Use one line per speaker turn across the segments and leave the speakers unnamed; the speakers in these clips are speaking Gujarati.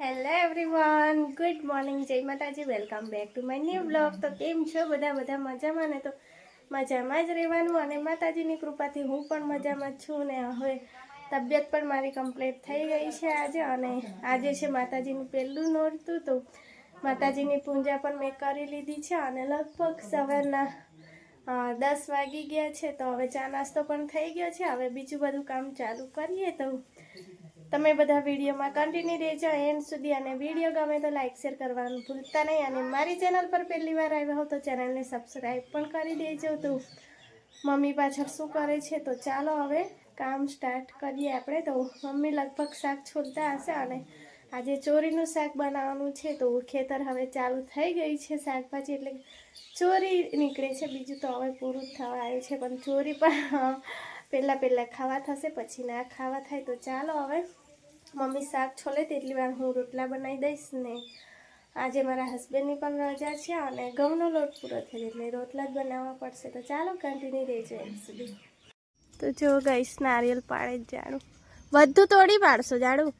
Hello everyone good morning Jai Mataji. Welcome back to my new blog તો કેમ છો? બધા બધા મજામાં ને? તો મજામાં જ રહેવાનું અને માતાજીની કૃપાથી હું પણ મજામાં છું ને હવે તબિયત પણ મારી કમ્પ્લીટ થઈ ગઈ છે આજે અને આજે છે માતાજીનું પહેલું નોરતું. તો માતાજીની પૂજા પણ મેં કરી લીધી છે અને લગભગ સવારના દસ વાગી ગયા છે. તો હવે ચા નાસ્તો પણ થઈ ગયો છે. હવે બીજું બધું કામ ચાલુ કરીએ તો તમે બધા વિડીયોમાં કન્ટિન્યુ રહેજો. એન્ડ સુધી અને વીડિયો ગમે તો લાઇક શેર કરવાનું ભૂલતા નહીં. અને મારી ચેનલ પર પહેલી વાર આવ્યા હો તો ચેનલને સબસ્ક્રાઈબ પણ કરી દેજો તો મમ્મી પાછળ શું કરે છે તો ચાલો હવે કામ સ્ટાર્ટ કરીએ આપણે. તો મમ્મી લગભગ શાક છોલતા હશે અને આજે ચોરીનું શાક બનાવવાનું છે તો ખેતર હવે ચાલુ થઈ ગઈ છે શાકભાજી એટલે ચોરી નીકળે છે. બીજું તો હવે પૂરું થવા આવ્યું છે, પણ ચોરી પણ પહેલાં પહેલાં ખાવા થશે, પછી ના ખાવા થાય તો ચાલો હવે. મમ્મી શાક છોલે તેટલી વાર હું રોટલા બનાવી દઈશ ને આજે મારા હસબન્ડની પણ રજા છે અને ઘઉંનો લોટ પૂરો થઈ એટલે રોટલા જ બનાવવા પડશે. તો ચાલો કન્ટિન્યુ રહેજો એમ સુધી. તો જો ગઈશ નારિયેલ પાડે જ જાડું બધું તોડી પાડશો જાડું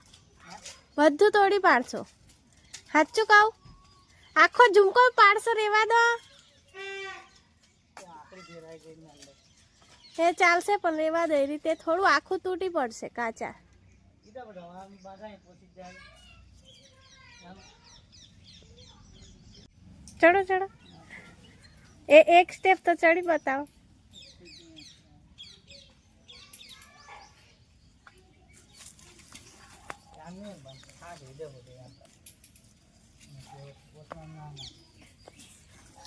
બધું તોડી પાડશો? સાચું કહું? આખો ઝુમકો પાડશો રેવા દો. એ ચાલશે, પણ રેવા દે. રીતે થોડું આખું તૂટી પડશે કાચા. ચડો ચડો. એ એક સ્ટેપ તો ચડી બતાવો.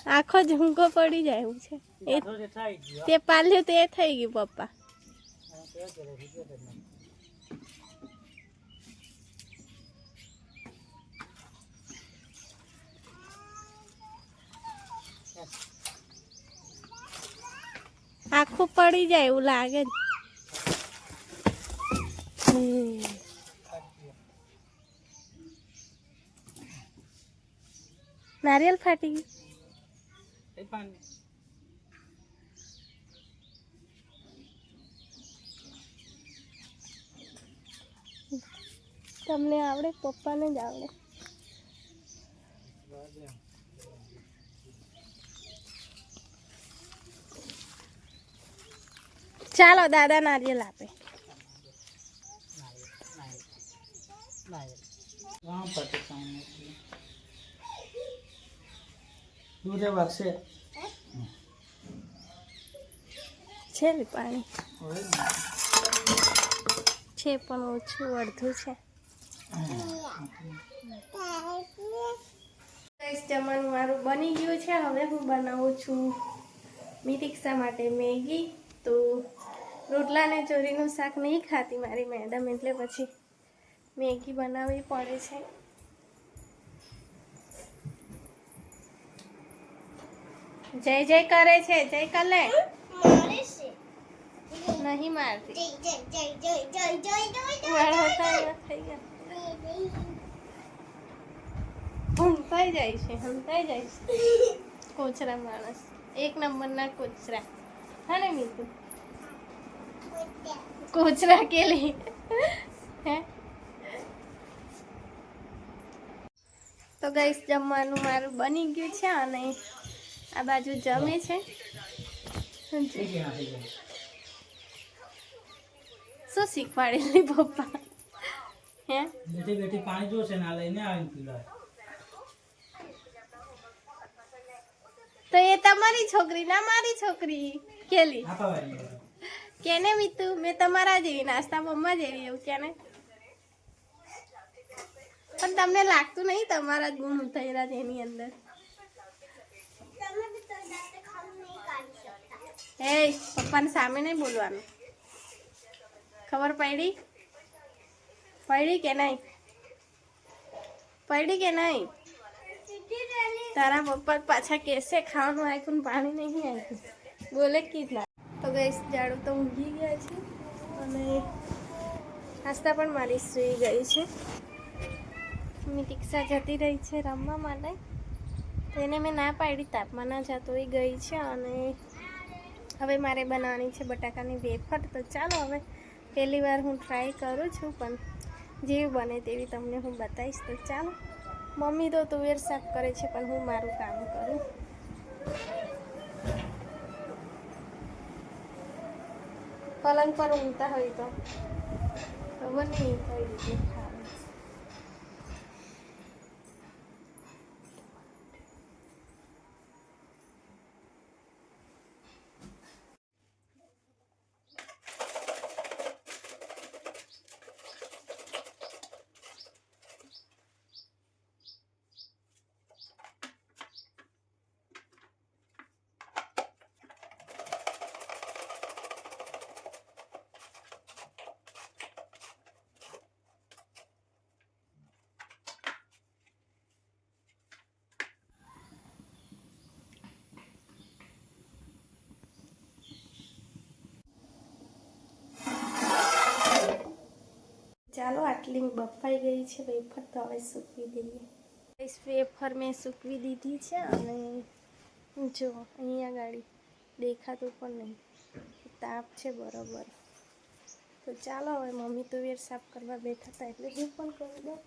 આખો ઝુમકો પડી જાય એવું છે. તે પાલ્યું તે થઈ ગયું પપ્પા. આખું પડી જાય એવું લાગે જ. નારિયેલ ફાટી ગયું. તમને આવડે પપ્પાને જ આવડે. ચાલો દાદા નારિયેલ આપે.
દૂધે વાગશે
છે ને પાણી? છે પણ ઓછું અડધું છે. ગાઈસ, જમવાનું મારું બની ગયું છે. હવે હું બનાવું છું. મિરિક્ષા માટે મેગી. તો રોટલા ને ચોરીનું શાક નહીં ખાતી મારી મેડમ એટલે પછી મેગી બનાવવી પડે છે. જય જય કરે છે. જય કલે. નહીં મારતી. હંતાઈ જાય છે હંતાઈ જાય છે. કોચરા માણસ. એક નંબરના કોચરા. હા ને મીતુ? કોચરા કે લે હે? તો ગઈશ જમવાનું મારું બની ગયું છે અને આ બાજુ જમે છે. શું શીખવાડેલી પપ્પા? હે?
બેઠી બેઠી પાણી જોશે ને લઈને આવીને પીવડાવે.
તો એ તમારી છોકરી ના મારી છોકરી? કેલી? કેને મીતુ? મેં તમારા જેવી નાસ્તા મમ્મા જેવી એવું કેને? પણ તમને લાગતું નહીં તમારા જ ગુણ થયેલા છે એની અંદર? એ પપ્પાને સામે નહીં બોલવાનું. ખબર પડી? પડી કે નહીં? પડી કે નહીં? તારા પપ્પા પાછા કેસે ખાવાનું આખું પાણી નહીં આવ્યું બોલે કીધા તો ગઈ જાડું તો ઊંઘી ગયા છે અને નાસ્તા પણ મારી સૂઈ ગઈ છે. મિતિક્ષા જતી રહી છે રમવા માટે. તેને મેં ના પાડી તાપમાં ના જતો એ ગઈ છે અને હવે મારે બનાવવાની છે બટાકાની વેફર. તો ચાલો હવે પહેલી વાર હું ટ્રાય કરું છું, પણ જેવી બને તેવી તમને હું બતાવીશ. તો ચાલો, મમ્મી તો તુવેર શાક કરે છે, પણ હું મારું કામ કરું. પલંગ પર ઊંઘતા હોય તો. ખબર નહીં કઈ રીતે ખાવું ચાલો, આટલી બફાઈ ગઈ છે વેફર, તો હવે સૂકવી દઈએ. વેફર મેં સૂકવી દીધી છે અને જો, અહીંયા ગાડી દેખાતું પણ નહીં. તાપ છે બરોબર. તો ચાલો, હવે મમ્મી તો વેર સાફ કરવા બેઠા હતા એટલે હું પણ કરી દઉં.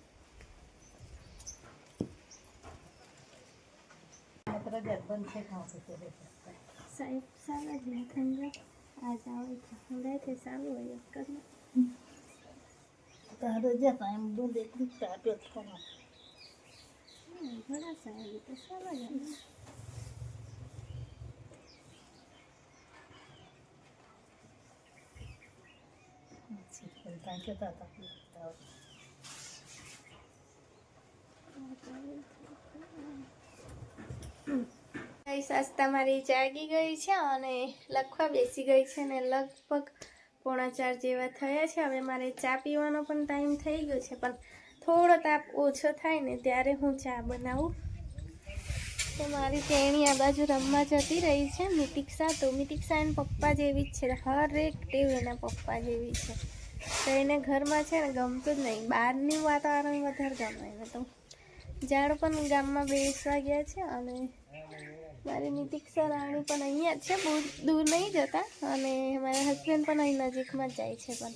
સાહેબ, સારા જ નહીં સમજો આ જાઓ સમજાય છે સારું હોય જ કરી હમ, ઘણા સાહેબ તો સારા જ હોય. ગાઈસ આજ તમારી જાગી ગઈ છે અને લખવા બેસી ગઈ છે ને લગભગ પોણા ચાર જેવા થયા છે. હવે મારે ચા પીવાનો પણ ટાઈમ થઈ ગયો છે, પણ થોડો તાપ ઓછો થાય ને ત્યારે હું ચા બનાવું. તો મારી તેણી આ બાજુ રમવા જતી રહી છે, મિતિક્ષા તો મિતિક્ષા એના પપ્પા જેવી જ છે, હરેક ટેવ એના પપ્પા જેવી છે. તો એને ઘરમાં છે ને ગમતું જ નહીં. બહારનું વાતાવરણ વધારે ગમે. એને તો ઝાડ પણ ગામમાં બેસવા ગયા છે અને મારી નિતિક્ષા રાણી પણ અહીંયા જ છે, બહુ દૂર નહીં જતા. અને મારા હસબન્ડ પણ અહીં નજીકમાં જ જાય છે પણ.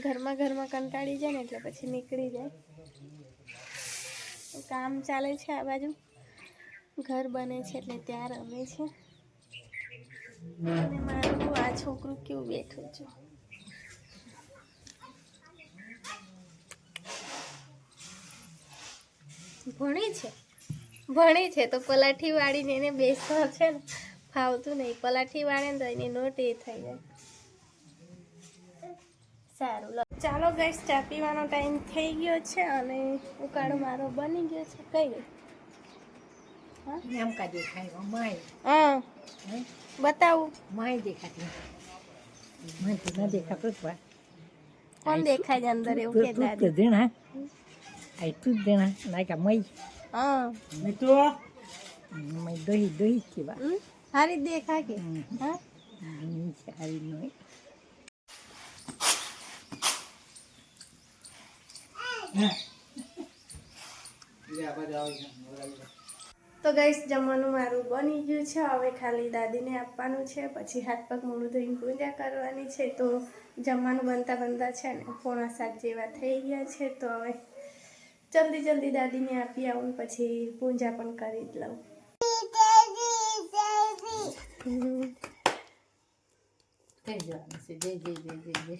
ઘરમાં ઘરમાં કંટાળી જાય ને એટલે પછી નીકળી જાય. કામ ચાલે છે આ બાજુ. ઘર બને છે એટલે ત્યાં રમે છે. અને મારું આ છોકરું કેવું બેઠું છું. ભણી છે? ભણી છે તો પલાઠી વાળીને એને બેસવા છે ને ફાવતું નહીં. પલાઠી વાળે ને તો એની નોટ એ થઈ જાય. સારું ચાલો ગઈશ ચા પીવાનો ટાઈમ થઈ ગયો છે અને ઉકાળો મારો બની ગયો છે. કઈ?
એમ કા દેખાય માય.
હા. બતાવું.
માય દેખાતી મને તો ન દેખાતું જ પણ
કોણ દેખાય અંદર એવું કે
દેણા. આટલું જ દેણા. ના કા મય.
હા.
મીઠું
મય દહી દહી છે
સારી દેખાય કે. હા?
સારી નહીં.
તો ગઈશ જમવાનું મારું બની ગયું છે. હવે ખાલી દાદીને આપવાનું છે. પછી હાથ પગ મોડું ધોઈને પૂજા કરવાની છે. તો જમવાનું બનતા બનતા છે ને પોણા સાત જેવા થઈ ગયા છે. તો હવે જલ્દી જલ્દી દાદીને આપી આવું પછી પૂજા પણ કરી જ લઉં.
કઈ જવાનું છે જય જય જય જય જય.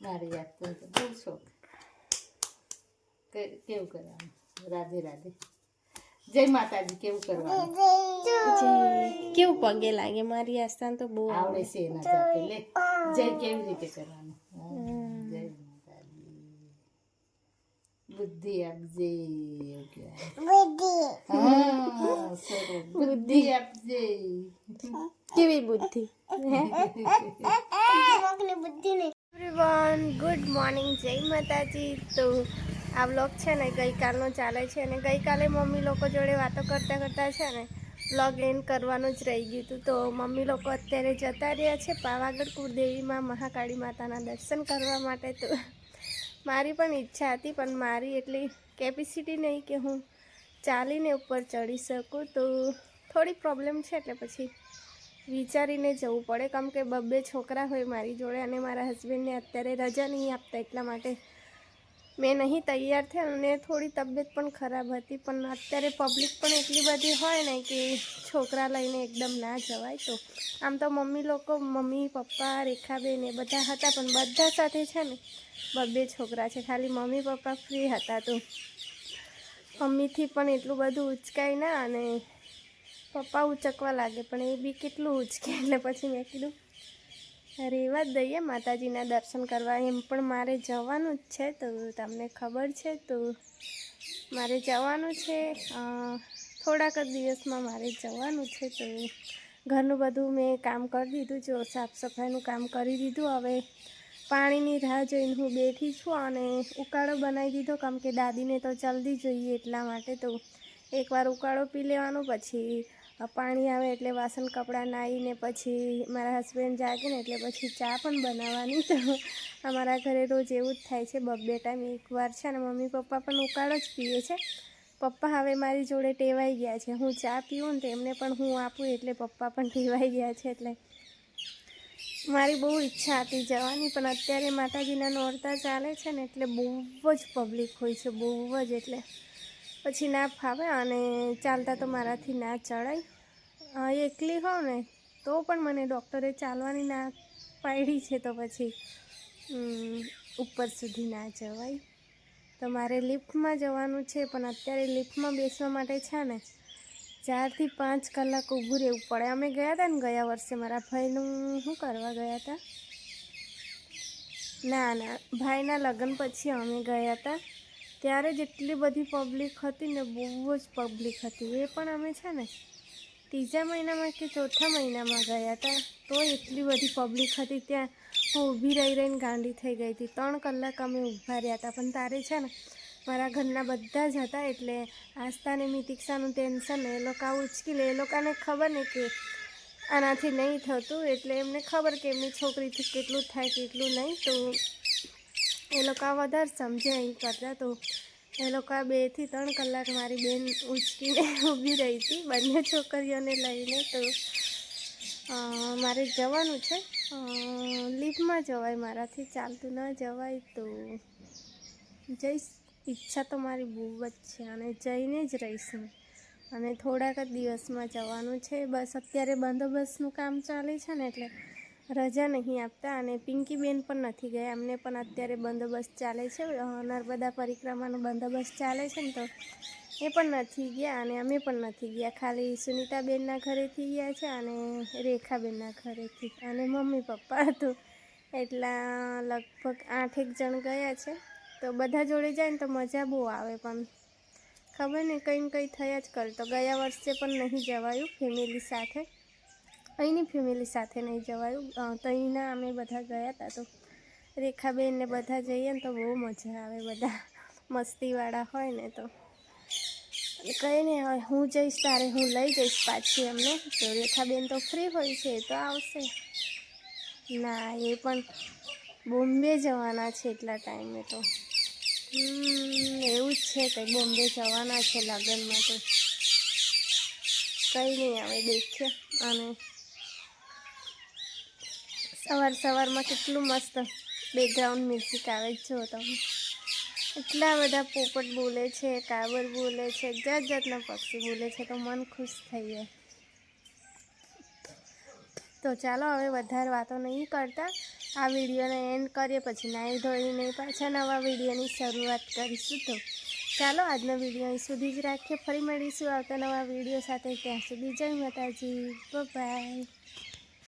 મારે યાદ તો બહુ શોખ. કેવું કરવાનું? રાધે રાધે. જય માતાજી કેવું કરવાનું?
કેવું પગે લાગે? મારી આસ્થાન તો બહુ
આવડે છે એના લે. જય કેવી રીતે કરવાનું હા,
હમ.
જય માતાજી બુદ્ધિ આપજે. બુદ્ધિ આપજે
કેવી બુદ્ધિ એવરીવન ગુડ મોર્નિંગ જય માતાજી તો આ બ્લોગ છે ને ગઈકાલનો ચાલે છે અને ગઈકાલે મમ્મી લોકો જોડે વાતો કરતા કરતા છે ને બ્લોગ એન્ડ કરવાનું જ રહી ગયું હતું. તો મમ્મી લોકો અત્યારે જતા રહ્યા છે પાવાગઢ કુળદેવીમાં મહાકાળી માતાના દર્શન કરવા માટે તો મારી પણ ઈચ્છા હતી, પણ મારી એટલી કેપેસિટી નહીં કે હું ચાલીને ઉપર ચડી શકું. તો થોડી પ્રોબ્લેમ છે, એટલે પછી વિચારીને જવું પડે. કેમ કે બબ્બે છોકરા હોય મારી જોડે અને મારા હસબન્ડને અત્યારે રજા નહીં આપતા એટલા માટે મેં નહીં તૈયાર થયા અને થોડી તબિયત પણ ખરાબ હતી, પણ અત્યારે પબ્લિક પણ એટલી બધી હોય ને કે છોકરા લઈને એકદમ ના જવાય તો. આમ તો મમ્મી લોકો, મમ્મી, પપ્પા, રેખાબેન એ બધા હતા, પણ બધા સાથે છે ને બબ્બે છોકરા છે. ખાલી મમ્મી, પપ્પા ફ્રી હતા તો. મમ્મીથી પણ એટલું બધું ઉચકાય ના અને પપ્પા ઉચકવા લાગે, પણ એ બી કેટલું ઉચકે, એટલે પછી મેં કીધું રહેવા જ દઈએ, માતાજીના દર્શન કરવા. એમ પણ મારે જવાનું જ છે તો તમને ખબર છે તો મારે જવાનું છે. થોડાક જ દિવસમાં મારે જવાનું છે તો ઘરનું બધું મેં કામ કરી દીધું, જો સાફ સફાઈનું કામ કરી દીધું. હવે પાણીની રાહ જોઈને હું બેઠી છું અને ઉકાળો બનાવી દીધો. કેમ કે દાદીને તો જલ્દી જોઈએ એટલા માટે તો એકવાર ઉકાળો પી લેવાનો, પછી પાણી આવે એટલે વાસણ કપડાં નાહીને પછી મારા હસબન્ડ જાગે ને એટલે પછી ચા પણ બનાવવાની. તો અમારા ઘરે રોજ એવું જ થાય છે બબ્બે ટાઈમ એકવાર છે ને મમ્મી પપ્પા પણ ઉકાળો જ પીએ છે. પપ્પા હવે મારી જોડે ટેવાઈ ગયા છે. હું ચા પીવું ને તો એમને પણ હું આપું એટલે પપ્પા પણ ટેવાઈ ગયા છે એટલે મારી બહુ ઈચ્છા હતી જવાની, પણ અત્યારે માતાજીના નોરતા ચાલે છે ને એટલે બહુ જ પબ્લિક હોય છે, બહુ જ એટલે. પછી ના ફાવે અને ચાલતા તો મારાથી ના ચડાય. એકલી હોઉં ને, તો પણ મને ડૉક્ટરે ચાલવાની ના પાડી છે તો પછી ઉપર સુધી ના જવાય. તો મારે લિફ્ટમાં જવાનું છે, પણ અત્યારે લિફ્ટમાં બેસવા માટે છે ને, ચારથી પાંચ કલાક ઊભું રહેવું પડે. અમે ગયા હતા ને ગયા વર્ષે, મારા ભાઈનું શું કરવા ગયા હતા ના ના, ભાઈના લગ્ન પછી અમે ગયા હતા ત્યારે જેટલી બધી પબ્લિક હતી ને, બહુ જ પબ્લિક હતી. એ પણ અમે છે ને ત્રીજા મહિનામાં કે ચોથા મહિનામાં ગયા હતા, તો એટલી બધી પબ્લિક હતી ત્યાં. હું ઊભી રહી રહીને ગાંડી થઈ ગઈ હતી. ત્રણ કલાક અમે ઊભા રહ્યા હતા. પણ તારે છે ને, મારા ઘરના બધા જ હતા એટલે આસ્થાને, મિતિક્ષાનું ટેન્શન એ લોકો ઉચકી લે. એ લોકોને ખબર ને કે આનાથી નહીં થતું, એટલે એમને ખબર કે એમની છોકરીથી કેટલું થાય, કેટલું નહીં. તો એ લોકો વધારે સમજે અહીં કરતા. તો એ લોકો બેથી ત્રણ કલાક મારી બેન ઉચકીને ઊભી રહી હતી, બંને છોકરીઓને લઈને તો મારે જવાનું છે. લીફમાં જવાય મારાથી, ચાલતું ન જવાય તો જઈશ. ઈચ્છા તો મારી બહુ જ છે અને જઈને જ રહીશ અને થોડાક જ દિવસમાં જવાનું છે. બસ અત્યારે બંદોબસ્તનું કામ ચાલે છે ને એટલે રજા નહીં આપતા અને પિંકીબેન પણ નથી ગયા. એમને પણ અત્યારે બંદોબસ્ત ચાલે છે. નર્મદા પરિક્રમાનો બંદોબસ્ત ચાલે છે ને તો એ પણ નથી ગયા અને અમે પણ નથી ગયા. ખાલી સુનિતાબેનના ઘરેથી ગયા છે અને રેખાબેનના ઘરેથી અને મમ્મી પપ્પા તો એટલા લગભગ આઠેક જણ ગયા છે. તો બધા જોડે જાય ને તો મજા બહુ આવે પણ ખબર ને કંઈ કંઈ થયા જ કરે. તો ગયા વર્ષે પણ નહીં જવાયું ફેમિલી સાથે. અહીંની ફેમિલી સાથે નહીં જવાયું. તો અહીંના અમે બધા ગયા હતા તો રેખાબેન ને બધા જઈએ ને તો બહુ મજા આવે બધા. મસ્તીવાળા હોય ને તો. કંઈ નહીં, હવે હું જઈશ, તારે હું લઈ જઈશ પાછી એમને. તો રેખાબેન તો ફ્રી હોય છે તો આવશે. ના, એ પણ બોમ્બે જવાના છે એટલા ટાઈમે તો. એવું જ છે કંઈ બોમ્બે જવાના છે લગ્નમાં તો. કંઈ નહીં આવે દેખીએ. અને સવાર સવારમાં કેટલું મસ્ત બેકગ્રાઉન્ડ મ્યુઝિક આવે છે તમે. એટલા બધા પોપટ બોલે છે કાબર બોલે છે, જાત જાતના પક્ષી બોલે છે, તો મન ખુશ થઈ જાય. તો ચાલો હવે વધારે વાતો નહીં કરતા. આ વિડીયોને એન્ડ કરીએ, પછી નાહી ધોઈને પાછા નવા વિડીયોની શરૂઆત કરીશું તો. ચાલો આજનો વીડિયો અહીં સુધી જ રાખીએ. ફરી મળીશું આવતા નવા વીડિયો સાથે. ત્યાં સુધી જય માતાજી. બાય